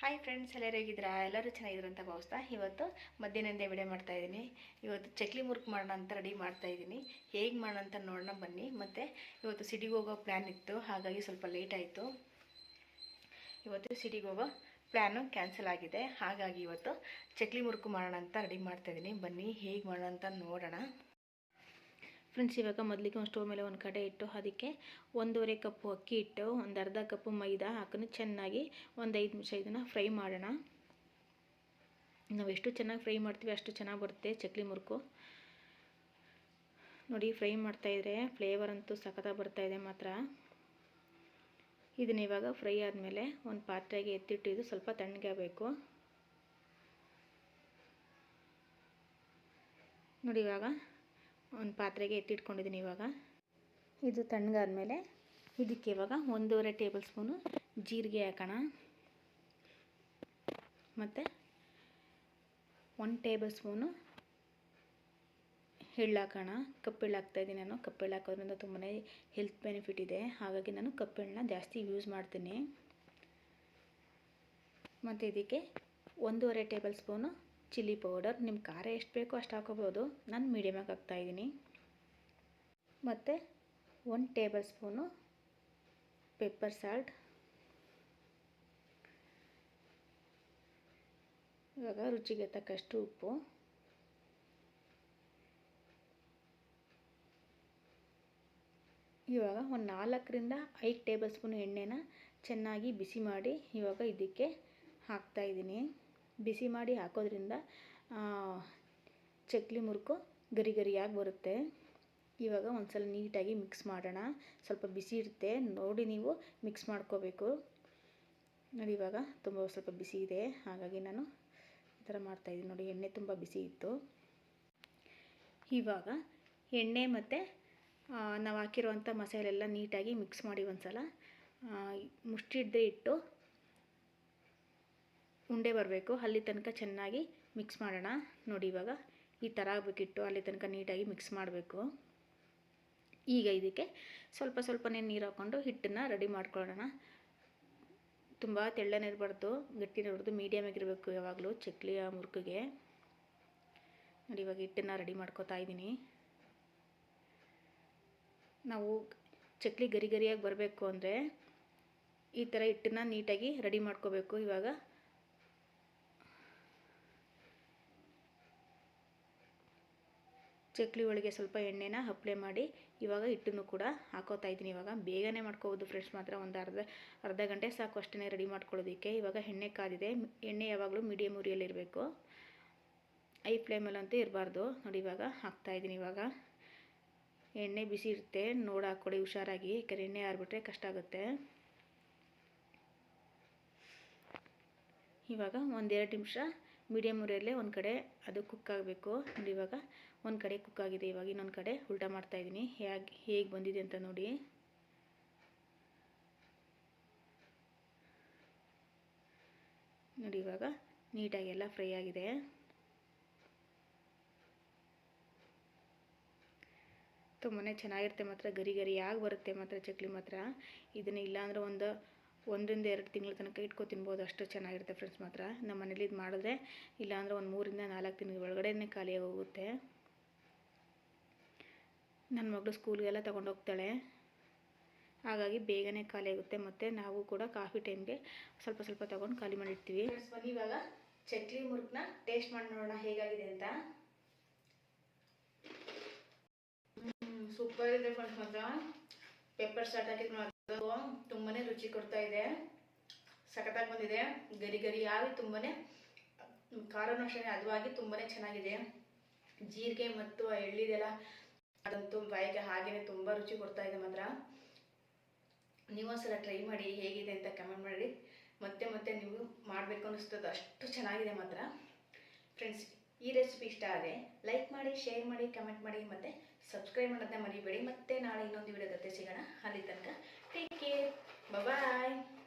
Hi friends ಎಲ್ಲರೂ ಹೇಗಿದ್ದೀರಾ? ಎಲ್ಲರೂ ಚೆನ್ನಾಗಿದ್ರು ಅಂತ ಭಾವಿಸ್ತಾ ಇವತ್ತು ಮಧ್ಯಾಹ್ನದೇ ವಿಡಿಯೋ ಮಾಡ್ತಾ ಇದ್ದೀನಿ. ಇವತ್ತು ಚಕ್ಲಿ ಮುರುಕು ಮಾಡೋಣ ಅಂತ ರೆಡಿ ಮಾಡ್ತಾ ಇದ್ದೀನಿ. ಹೇಗೆ ಮಾಡೋಣ ಅಂತ ನೋಡೋಣ ಬನ್ನಿ. ಮತ್ತು ಇವತ್ತು ಸಿಟಿಗೆ ಹೋಗೋ ಪ್ಲ್ಯಾನ್ ಇತ್ತು. ಹಾಗಾಗಿ ಸ್ವಲ್ಪ ಲೇಟ್ ಆಯಿತು. ಇವತ್ತು ಸಿಟಿಗೆ ಹೋಗೋ ಪ್ಲ್ಯಾನು ಕ್ಯಾನ್ಸಲ್ ಆಗಿದೆ. ಹಾಗಾಗಿ ಇವತ್ತು ಚಕ್ಲಿ ಮುರುಕು ಮಾಡೋಣ ಅಂತ ರೆಡಿ ಮಾಡ್ತಾ ಇದ್ದೀನಿ. ಬನ್ನಿ, ಹೇಗೆ ಮಾಡೋಣ ಅಂತ ನೋಡೋಣ. ಫ್ರೆಂಡ್ಸ್ ಇವಾಗ ಮೊದಲಿಗೆ ಒಂದು ಸ್ಟೋವ್ ಮೇಲೆ ಒಂದು ಕಡೆ ಇಟ್ಟು, ಅದಕ್ಕೆ ಒಂದೂವರೆ ಕಪ್ಪು ಅಕ್ಕಿ ಇಟ್ಟು, ಒಂದು ಅರ್ಧ ಕಪ್ಪು ಮೈದಾ ಹಾಕೊಂಡು ಚೆನ್ನಾಗಿ ಒಂದು ಐದು ನಿಮಿಷ ಇದನ್ನು ಫ್ರೈ ಮಾಡೋಣ. ನಾವು ಎಷ್ಟು ಚೆನ್ನಾಗಿ ಫ್ರೈ ಮಾಡ್ತೀವಿ ಅಷ್ಟು ಚೆನ್ನಾಗಿ ಬರುತ್ತೆ ಚಕ್ಲಿ ಮುರುಕು. ನೋಡಿ ಫ್ರೈ ಮಾಡ್ತಾಯಿದ್ರೆ ಫ್ಲೇವರ್ ಅಂತೂ ಸಖತ್ತಾಗಿ ಬರ್ತಾಯಿದೆ ಮಾತ್ರ. ಇದನ್ನ ಇವಾಗ ಫ್ರೈ ಆದಮೇಲೆ ಒಂದು ಪಾತ್ರೆಗೆ ಎತ್ತಿಟ್ಟು ಇದು ಸ್ವಲ್ಪ ತಣ್ಣಗೆ ಆಗಬೇಕು. ನೋಡಿ, ಇವಾಗ ಒಂದು ಪಾತ್ರೆಗೆ ಎತ್ತಿಟ್ಕೊಂಡಿದ್ದೀನಿ ಇವಾಗ. ಇದು ತಣ್ಣಗಾದ್ಮೇಲೆ ಇದಕ್ಕೆ ಇವಾಗ ಒಂದೂವರೆ ಟೇಬಲ್ ಸ್ಪೂನು ಜೀರಿಗೆ ಹಾಕೋಣ. ಮತ್ತು ಒನ್ ಟೇಬಲ್ ಸ್ಪೂನು ಎಳ್ಳು ಹಾಕೋಣ. ಕಪ್ಪೆಳ್ಳು ಹಾಕ್ತಾಯಿದ್ದೀನಿ ನಾನು. ಕಪ್ಪೆಳ್ಳು ಹಾಕೋದ್ರಿಂದ ತುಂಬಾ ಹೆಲ್ತ್ ಬೆನಿಫಿಟ್ ಇದೆ. ಹಾಗಾಗಿ ನಾನು ಕಪ್ಪೆಳ್ಳನ್ನ ಜಾಸ್ತಿ ಯೂಸ್ ಮಾಡ್ತೀನಿ. ಮತ್ತು ಇದಕ್ಕೆ ಒಂದೂವರೆ ಟೇಬಲ್ ಸ್ಪೂನು ಚಿಲ್ಲಿ ಪೌಡರ್. ನಿಮ್ಮ ಖಾರ ಎಷ್ಟು ಬೇಕೋ ಅಷ್ಟು ಹಾಕೋಬೋದು. ನಾನು ಮೀಡಿಯಮಾಗಿ ಹಾಕ್ತಾಯಿದ್ದೀನಿ ಮತ್ತು one table spoon pepper salt. ಇವಾಗ ರುಚಿಗೆ ತಕ್ಕಷ್ಟು ಉಪ್ಪು. ಇವಾಗ ಒಂದು ನಾಲ್ಕರಿಂದ ಐದು ಟೇಬಲ್ ಸ್ಪೂನ್ ಎಣ್ಣೆನ ಚೆನ್ನಾಗಿ ಬಿಸಿ ಮಾಡಿ ಇವಾಗ ಇದಕ್ಕೆ ಹಾಕ್ತಾಯಿದ್ದೀನಿ ಬಿಸಿ ಮಾಡಿ ಹಾಕೋದ್ರಿಂದ ಚಕ್ಲಿ ಮುರುಕು ಗರಿ ಗರಿಯಾಗಿ ಬರುತ್ತೆ. ಇವಾಗ ಒಂದ್ಸಲ ನೀಟಾಗಿ ಮಿಕ್ಸ್ ಮಾಡೋಣ. ಸ್ವಲ್ಪ ಬಿಸಿ ಇರುತ್ತೆ, ನೋಡಿ ನೀವು ಮಿಕ್ಸ್ ಮಾಡ್ಕೋಬೇಕು. ನೋಡಿ, ಇವಾಗ ತುಂಬ ಸ್ವಲ್ಪ ಬಿಸಿ ಇದೆ. ಹಾಗಾಗಿ ನಾನು ಈ ಥರ ಮಾಡ್ತಾಯಿದ್ದೀನಿ ನೋಡಿ, ಎಣ್ಣೆ ತುಂಬ ಬಿಸಿ ಇತ್ತು. ಇವಾಗ ಎಣ್ಣೆ ಮತ್ತು ನಾವು ಹಾಕಿರುವಂಥ ಮಸಾಲೆಲ್ಲ ನೀಟಾಗಿ ಮಿಕ್ಸ್ ಮಾಡಿ ಒಂದು ಸಲ ಮುಷ್ಟಿಡ್ದೆ ಇಟ್ಟು ಉಂಡೆ ಬರಬೇಕು. ಅಲ್ಲಿ ತನಕ ಚೆನ್ನಾಗಿ ಮಿಕ್ಸ್ ಮಾಡೋಣ. ನೋಡಿ ಇವಾಗ ಈ ಥರ ಆಗಬೇಕಿಟ್ಟು ಅಲ್ಲಿ ತನಕ ನೀಟಾಗಿ ಮಿಕ್ಸ್ ಮಾಡಬೇಕು. ಈಗ ಇದಕ್ಕೆ ಸ್ವಲ್ಪ ಸ್ವಲ್ಪನೇ ನೀರು ಹಾಕ್ಕೊಂಡು ಹಿಟ್ಟನ್ನು ರೆಡಿ ಮಾಡ್ಕೊಳ್ಳೋಣ. ತುಂಬ ತೆಳ್ಳನೇ ಇರಬಾರ್ದು. ಗಟ್ಟಿನೇ ಮೀಡಿಯಮ್ ಆಗಿರಬೇಕು ಯಾವಾಗಲೂ ಚಕ್ಲಿಯ ಮುರುಕಿಗೆ. ನೋಡಿ ಇವಾಗ ಹಿಟ್ಟನ್ನು ರೆಡಿ ಮಾಡ್ಕೋತಾ ಇದ್ದೀನಿ. ನಾವು ಚಕ್ಲಿ ಗರಿ ಗರಿಯಾಗಿ ಬರಬೇಕು ಅಂದರೆ ಈ ಥರ ಹಿಟ್ಟನ್ನು ನೀಟಾಗಿ ರೆಡಿ ಮಾಡ್ಕೋಬೇಕು. ಇವಾಗ ಚಕ್ಲಿ ಒಳಗೆ ಸ್ವಲ್ಪ ಎಣ್ಣೆನ ಅಪ್ಲೈ ಮಾಡಿ ಇವಾಗ ಹಿಟ್ಟನ್ನು ಕೂಡ ಹಾಕೋತಾ ಇದ್ದೀನಿ. ಇವಾಗ ಬೇಗನೆ ಮಾಡ್ಕೋಬೋದು ಫ್ರೆಂಡ್ಸ್. ಮಾತ್ರ ಒಂದು ಅರ್ಧ ಅರ್ಧ ಗಂಟೆ ಸಾಕು ಅಷ್ಟೇ ರೆಡಿ ಮಾಡ್ಕೊಳ್ಳೋದಕ್ಕೆ. ಇವಾಗ ಎಣ್ಣೆ ಕಾದಿದೆ. ಎಣ್ಣೆ ಯಾವಾಗಲೂ ಮೀಡಿಯಮ್ ಉರಿಯಲ್ಲಿರಬೇಕು ಐ ಫ್ಲೇಮಲ್ಲಂತೂ ಇರಬಾರ್ದು. ನೋಡಿ, ಇವಾಗ ಹಾಕ್ತಾಯಿದ್ದೀನಿ ಇವಾಗ ಎಣ್ಣೆ ಬಿಸಿ ಇರುತ್ತೆ. ನೋಡಿ ಹುಷಾರಾಗಿ. ಯಾಕಂದ್ರೆ ಎಣ್ಣೆ ಆರಿಬಿಟ್ರೆ ಕಷ್ಟ ಆಗುತ್ತೆ. ಇವಾಗ ಒಂದೆರಡು ನಿಮಿಷ ಮೀಡಿಯಮ್ ಉರಿಯಲ್ಲೇ ಒಂದು ಕಡೆ ಅದು ಕುಕ್ ಆಗಬೇಕು. ನೋಡಿ ಇವಾಗ ಒಂದು ಕಡೆ ಕುಕ್ ಆಗಿದೆ. ಇವಾಗ ಇನ್ನೊಂದು ಕಡೆ ಉಲ್ಟಾ ಮಾಡ್ತಾಯಿದ್ದೀನಿ ಹೇಗೆ ಹೇಗೆ ಬಂದಿದೆ ಅಂತ ನೋಡಿ. ನೋಡಿ ಇವಾಗ ನೀಟಾಗಿ ಎಲ್ಲ ಫ್ರೈ ಆಗಿದೆ. ತುಂಬಾ ಚೆನ್ನಾಗಿರುತ್ತೆ ಮಾತ್ರ. ಗರಿ ಗರಿಯಾಗಿ ಬರುತ್ತೆ ಮಾತ್ರ. ಚಕ್ಲಿ ಮಾತ್ರ. ಇದನ್ನು ಇಲ್ಲಾಂದ್ರೆ ಒಂದು ಒಂದರಿಂದ ಎರಡು ತಿಂಗಳ ತನಕ ಇಟ್ಕೊ ತಿನ್ಬೋದು, ಅಷ್ಟು ಚೆನ್ನಾಗಿರುತ್ತೆ ಫ್ರೆಂಡ್ಸ್ ಮಾತ್ರ. ನಮ್ಮ ಮನೇಲಿ ಇದು ಮಾಡಿದ್ರೆ ಇಲ್ಲಾಂದ್ರೆ ಒಂದು ಮೂರಿಂದ ನಾಲ್ಕು ತಿಂಗಳ ಒಳಗಡೆನೇ ಖಾಲಿಯಾಗಿ ಹೋಗುತ್ತೆ ನನ್ನ ಮಗಳು ಸ್ಕೂಲ್ಗೆಲ್ಲ ತೊಗೊಂಡು ಹೋಗ್ತಾಳೆ. ಹಾಗಾಗಿ ಬೇಗನೆ ಖಾಲಿ ಆಗುತ್ತೆ, ಮತ್ತು ನಾವು ಕೂಡ ಕಾಫಿ ಟೈಮ್ಗೆ ಸ್ವಲ್ಪ ಸ್ವಲ್ಪ ತೊಗೊಂಡು ಖಾಲಿ ಮಾಡಿರ್ತೀವಿ. ಬನ್ನಿ ಇವಾಗ. ಚಕ್ಲಿ ಮುರುಕ್ನ ಟೇಸ್ಟ್ ಮಾಡಿ ನೋಡೋಣ ಹೇಗಾಗಿದೆ ಅಂತ. ಸೂಪರ್ ಇದೆ ಫ್ರೆಂಡ್ಸ್ ಮಾತ್ರ. ಪೆಪ್ಪರ್ ಸ್ಟಾರ್ಟ್ ಹಾಕಿದ್ದು ತುಂಬಾ ರುಚಿ ಕೊಡ್ತಾ ಇದೆ. ಸಖತ್ತಾಗಿ ಬಂದಿದೆ. ಗರಿ ಗರಿ ಆಗಿ ತುಂಬಾನೇ, ಖಾರನೂ ಅಷ್ಟೇ, ಹದವಾಗಿ ತುಂಬಾ ಚೆನ್ನಾಗಿದೆ. ಜೀರಿಗೆ ಮತ್ತು ಎಳ್ಳಿದೆಲ್ಲ ಅದಂತೂ ಬಾಯಿಗೆ ಹಾಗೇನೆ ತುಂಬ ರುಚಿ ಕೊಡ್ತಾ ಇದೆ ಮಾತ್ರ. ನೀವೊಂದ್ಸಲ ಟ್ರೈ ಮಾಡಿ ಹೇಗಿದೆ ಅಂತ ಕಮೆಂಟ್ ಮಾಡಿ. ಮತ್ತೆ ಮತ್ತೆ ನೀವು ಮಾಡಬೇಕು ಅನ್ನಿಸ್ತದೆ. ಅಷ್ಟು ಚೆನ್ನಾಗಿದೆ ಮಾತ್ರ. ಫ್ರೆಂಡ್ಸ್ ಈ ರೆಸಿಪಿ ಇಷ್ಟ ಆದರೆ ಲೈಕ್ ಮಾಡಿ ಶೇರ್ ಮಾಡಿ ಕಮೆಂಟ್ ಮಾಡಿ, ಮತ್ತು ಸಬ್ಸ್ಕ್ರೈಬ್ ಮಾಡೋದನ್ನ ಮರಿಬೇಡಿ. ಮತ್ತೆ ನಾಳೆ ಇನ್ನೊಂದು ವಿಡಿಯೋ ಜೊತೆ ಸಿಗೋಣ. ಅಲ್ಲಿ ತನಕ ಟೇಕ್ ಕೇರ್ ಬಾಯ್